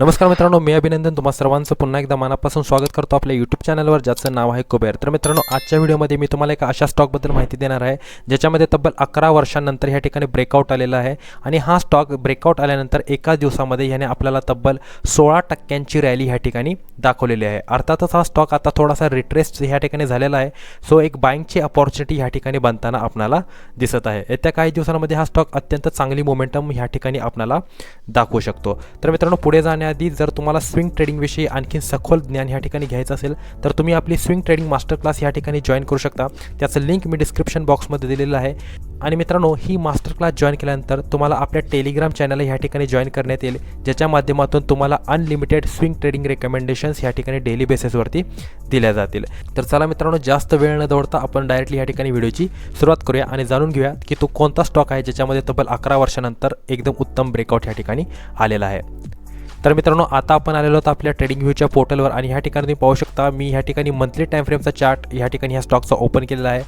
नमस्कार मित्रांनो मी अभिनंदन तुम्हा सर्वांचं. पुन्हा एकदा मनापासून स्वागत करतो आपल्या यूट्यूब चॅनलवर ज्याचं नाव आहे कुबेर. तर मित्रांनो आजच्या व्हिडिओमध्ये मी तुम्हाला एका अशा स्टॉकबद्दल माहिती देणार आहे ज्याच्यामध्ये तब्बल अकरा वर्षांनंतर ह्या ठिकाणी ब्रेकआउट आलेला आहे. आणि हा स्टॉक ब्रेकआउट आल्यानंतर एका दिवसामध्ये ह्याने आपल्याला तब्बल सोळा टक्क्यांची रॅली ह्या ठिकाणी दाखवलेली आहे. अर्थातच हा स्टॉक आता थोडासा रिट्रेस ह्या ठिकाणी झालेला आहे. सो एक बाईंगची अपॉर्च्युनिटी ह्या ठिकाणी बनताना आपल्याला दिसत आहे. येत्या काही दिवसांमध्ये हा स्टॉक अत्यंत चांगली मोमेंटम ह्या ठिकाणी आपणाला दाखवू शकतो. तर मित्रांनो पुढे जाण्या जाण्याआधी जर तुम्हाला स्विंग ट्रेडिंगविषयी आणखी सखोल ज्ञान ह्या ठिकाणी घ्यायचं असेल तर तुम्ही आपली स्विंग ट्रेडिंग मास्टर क्लास ह्या ठिकाणी जॉईन करू शकता. त्याचं लिंक मी डिस्क्रिप्शन बॉक्समध्ये दिलेलं आहे. आणि मित्रांनो ही मास्टर क्लास जॉईन केल्यानंतर तुम्हाला आपल्या टेलिग्राम चॅनल ह्या ठिकाणी जॉईन करण्यात येईल ज्याच्या माध्यमातून तुम्हाला अनलिमिटेड स्विंग ट्रेडिंग रेकमेंडेशन्स ह्या ठिकाणी डेली बेसिसवरती दिल्या जातील. तर चला मित्रांनो जास्त वेळ न दौडता आपण डायरेक्टली ह्या ठिकाणी व्हिडिओची सुरुवात करूया आणि जाणून घेऊया की तो कोणता स्टॉक आहे ज्याच्यामध्ये तब्बल अकरा वर्षानंतर एकदम उत्तम ब्रेकआउट ह्या ठिकाणी आलेला आहे. तर मित्रांनो आता आपण आलेलो आहोत आपल्या ट्रेडिंग व्ह्यूच्या पोर्टलवर आणि ह्या ठिकाणी तुम्ही पाहू शकता मी ह्या ठिकाणी मंथली टाईम फ्रेमचा चार्ट ह्या ठिकाणी ह्या स्टॉकचा ओपन केलेला आहे.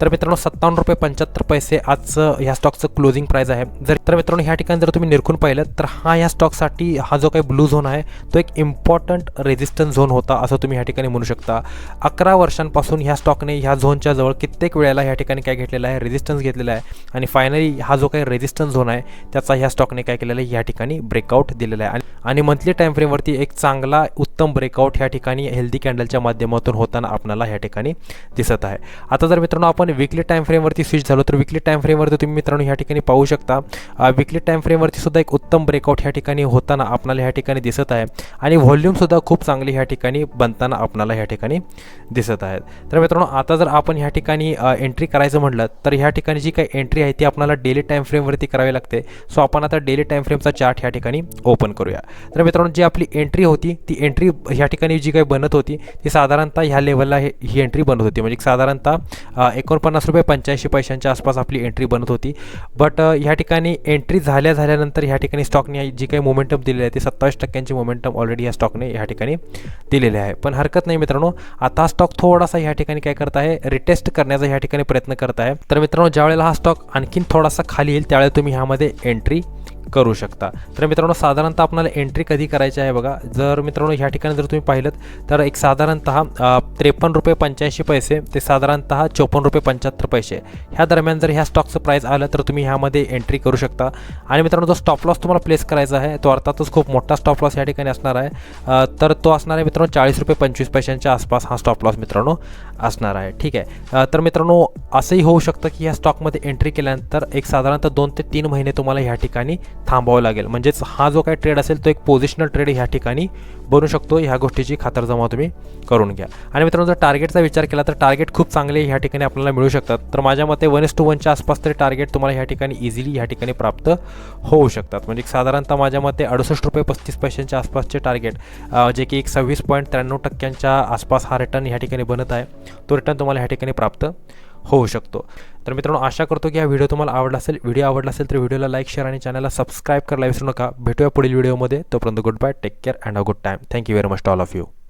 तर मित्रांनो सत्तावन्न रुपये पंच्याहत्तर पैसे आजचं ह्या स्टॉकचं क्लोजिंग प्राईस आहे. जर तर मित्रांनो ह्या ठिकाणी जर तुम्ही निरखून पाहिलं तर हा ह्या स्टॉकसाठी हा जो काही ब्लू झोन आहे तो एक इम्पॉर्टंट रेजिस्टन्स झोन होता असं तुम्ही ह्या ठिकाणी म्हणू शकता. अकरा वर्षांपासून ह्या स्टॉकने ह्या झोनच्या जवळ कित्येक वेळेला ह्या ठिकाणी काय घेतलेला आहे रेजिस्टन्स घेतलेला आहे. आणि फायनली हा जो काही रेजिस्टन्स झोन आहे त्याचा ह्या स्टॉकने काय केलेला आहे ह्या ठिकाणी ब्रेकआउट दिलेला आहे. आणि मंथली टाईम फ्रेमवरती एक चांगला उत्तम ब्रेकआउट ह्या ठिकाणी हेल्दी कॅन्डलच्या माध्यमातून होताना आपल्याला ह्या ठिकाणी दिसत आहे. आता जर मित्रांनो आपण विकली टाईम फ्रेमवरती स्विच झालो तर विकली टाईम फ्रेमवरती तुम्ही मित्रांनो ह्या ठिकाणी पाहू शकता. विकली टाईम फ्रेमवरती सुद्धा एक उत्तम ब्रेकआउट ह्या ठिकाणी होताना आपल्याला ह्या ठिकाणी दिसत आहे. आणि व्हॉल्यूमसुद्धा खूप चांगली ह्या ठिकाणी बनताना आपणाला ह्या ठिकाणी दिसत आहेत तर मित्रांनो आता जर आपण ह्या ठिकाणी एंट्री करायचं म्हटलं तर ह्या ठिकाणी जी काही एंट्री आहे ती आपल्याला डेली टाईम फ्रेमवरती करावी लागते. सो आपण आता डेली टाईम फ्रेमचा चार्ट ह्या ठिकाणी ओपन करूया. तर मित्रांनो जी आपली एंट्री होती ती एंट्री ह्या ठिकाणी जी काही बनत होती ती साधारणतः ह्या लेवलला ही एंट्री बनत होती. म्हणजे साधारणतः एकोण एकोणपन्नास रुपये पंच्याऐंशी पैशांच्या आसपास आपली एंट्री बनत होती. बट ह्या ठिकाणी एंट्री झाल्या झाल्यानंतर ह्या ठिकाणी स्टॉकने जी काही मोमेंटम दिलेली आहे ती सत्तावीस टक्क्यांची मोमेंटम ऑलरेडी या स्टॉकने ह्या ठिकाणी दिलेले आहे. पण हरकत नाही मित्रांनो आता हा स्टॉक थोडासा ह्या ठिकाणी काय करत आहे रिटेस्ट करण्याचा ह्या ठिकाणी प्रयत्न करत आहे. तर मित्रांनो ज्यावेळेला हा स्टॉक आणखीन थोडासा खाली येईल त्यावेळेला तुम्ही ह्यामध्ये एंट्री करू शकता. तर मित्रांनो साधारणतः आपल्याला एंट्री कधी करायची आहे बघा. जर मित्रांनो ह्या ठिकाणी जर तुम्ही पाहिलं तर एक साधारणतः त्रेपन्न रुपये पंच्याऐंशी पैसे ते साधारणतः चोपन्न रुपये पंच्याहत्तर पैसे. ह्या दरम्यान जर ह्या स्टॉकचं प्राईस आलं तर तुम्ही ह्यामध्ये एंट्री करू शकता. आणि मित्रांनो जो स्टॉप लॉस तुम्हाला प्लेस करायचा आहे तो अर्थातच खूप मोठा स्टॉप लॉस या ठिकाणी असणार आहे. तर तो असणार आहे मित्रांनो चाळीस रुपये पंचवीस पैशांच्या आसपास हा स्टॉप लॉस मित्रांनो असणार आहे. ठीक आहे. तर मित्रांनो असंही होऊ शकतं की ह्या स्टॉकमध्ये एंट्री केल्यानंतर एक साधारणतः दोन ते तीन महिने तुम्हाला ह्या ठिकाणी थांबावं लागेल. म्हणजेच हा जो काही ट्रेड असेल तो एक पोझिशनल ट्रेड ह्या ठिकाणी बनू शकतो. ह्या गोष्टीची खातरजमा तुम्ही करून घ्या. आणि मित्रांनो जर टार्गेटचा विचार केला तर टार्गेट खूप चांगले ह्या ठिकाणी आपल्याला मिळू शकतात. तर माझ्या मते वन एस टू वनच्या आसपास तरी टार्गेट तुम्हाला ह्या ठिकाणी इझिली ह्या ठिकाणी प्राप्त होऊ शकतात. म्हणजे साधारणतः माझ्या मते अडुसष्ट रुपये पस्तीस पैशांच्या आसपासचे टार्गेट जे की एक सव्वीस पॉईंट त्र्याण्णव टक्क्यांच्या आसपास हा रिटर्न ह्या ठिकाणी बनत आहे. तो रिटर्न तुम्हाला ह्या ठिकाणी प्राप्त होऊ शकतो. तर मित्रांनो आशा करतो की हा व्हिडिओ तुम्हाला आवडला असेल. व्हिडिओ आवडला असेल तर व्हिडिओला लाईक शेअर आणि चॅनलला सबस्क्राईब करायला विसरू नका. भेटूया पुढील व्हिडिओमध्ये. तोपर्यंत good bye take care and a good time. Thank you very much all of you.